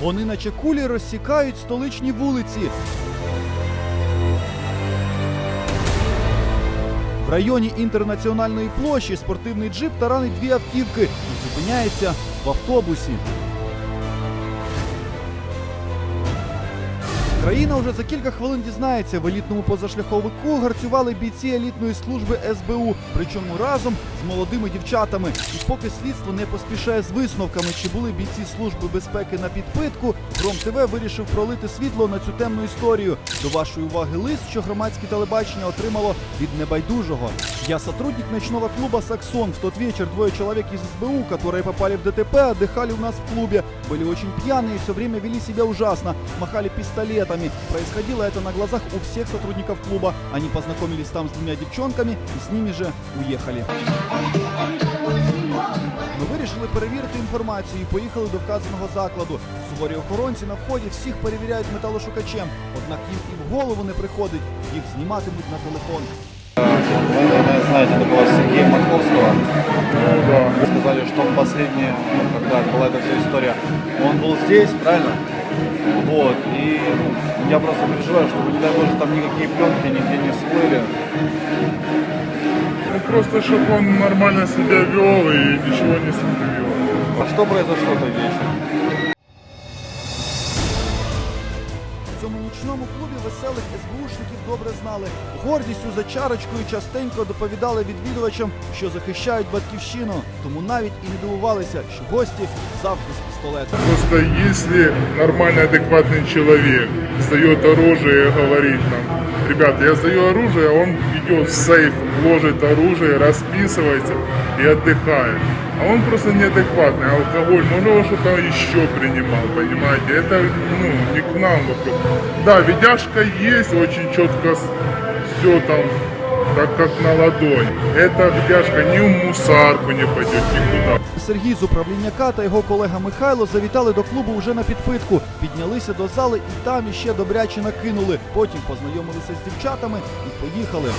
Вони, наче кулі, розсікають столичні вулиці. В районі інтернаціональної площі спортивний джип таранить дві автівки і зупиняється в автобусі. Країна вже за кілька хвилин дізнається, в елітному позашляховику гарцювали бійці елітної служби СБУ, причому разом з молодими дівчатами. І поки слідство не поспішає з висновками, чи були бійці служби безпеки на підпитку, Гром ТВ вирішив пролити світло на цю темну історію. До вашої уваги лист, що громадське телебачення отримало від небайдужого. Я сотрудник ночного клуба «Саксон». В тот вечер двое человек из СБУ, которые попали в ДТП, отдыхали у нас в клубе. Были очень пьяные и все время вели себя ужасно. Махали пистолетами. Происходило это на глазах у всех сотрудников клуба. Они познакомились там с двумя девчонками и с ними же уехали. Ми вирішили перевірити інформацію і поїхали до вказаного закладу. Суворі охоронці на вході всіх перевіряють металошукачем, однак їм і в голову не приходить, їх зніматимуть на телефон. Вы, наверное, знаете такого Сергея Матковского. Вы сказали, что он последний, ну, когда была эта вся история, он был здесь, правильно? Вот, и ну, я просто переживаю, чтобы, не дай боже, там никакие пленки нигде не всплыли. Ну, просто чтобы он нормально себя вел и ничего не слил. А что произошло той вечером? В цьому нічному клубі веселих СБУшників добре знали. Гордістю за чарочкою частенько доповідали відвідувачам, що захищають батьківщину. Тому навіть і не дивувалися, що гості завжди з пістолетом. Просто якщо нормальний адекватний чоловік здає оружие і говорить нам, ребята, я здаю оружие, а он идет в сейф, ложит оружие, расписывается и отдыхает. А он просто неадекватный, алкоголь, может он что-то еще принимал, понимаете? Это ну, не к нам вопрос. Да, видяшка есть, очень четко все там так как на ладонь. Эта видяшка ни в мусарку не пойдет никуда. Сергій з управління К та його колега Михайло завітали до клубу вже на підпитку, піднялися до зали і там іще добряче накинули. Потім познайомилися з дівчатами і поїхали.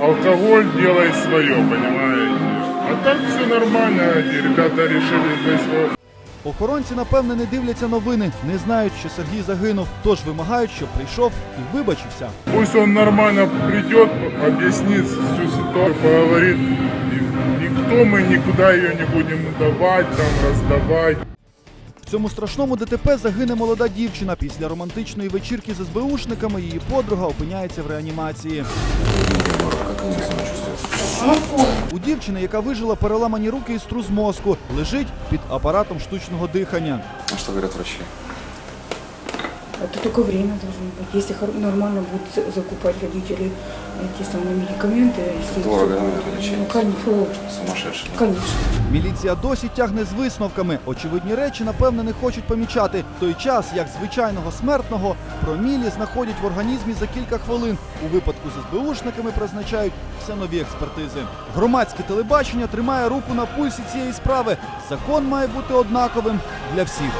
Алкоголь делает свое, понимаете? А так все нормально, эти ребята решили для своего. Охоронці, напевне, не дивляться новини, не знають, що Сергій загинув, тож вимагають, щоб прийшов і вибачився. Пусть он нормально придет, объяснит всю ситуацию, поговорит. И никто мы никуда ее не будем давать, там раздавать. В цьому страшному ДТП загине молода дівчина. Після романтичної вечірки з СБУшниками її подруга опиняється в реанімації. У дівчини, яка вижила переламані руки і струс мозку, лежить під апаратом штучного дихання. А що говорять врачи? Это только время должно быть. Если хор- нормально будут за- закупать родители эти самые медикаменты. Если Дорого, всё- да, это лечение? Ну, конечно, Сумасшедшие. конечно. Міліція досі тягне з висновками. Очевидні речі, напевне, не хочуть помічати. В той час, як звичайного смертного, промілі знаходять в організмі за кілька хвилин. У випадку з СБУшниками призначають все нові експертизи. Громадське телебачення тримає руку на пульсі цієї справи. Закон має бути однаковим для всіх.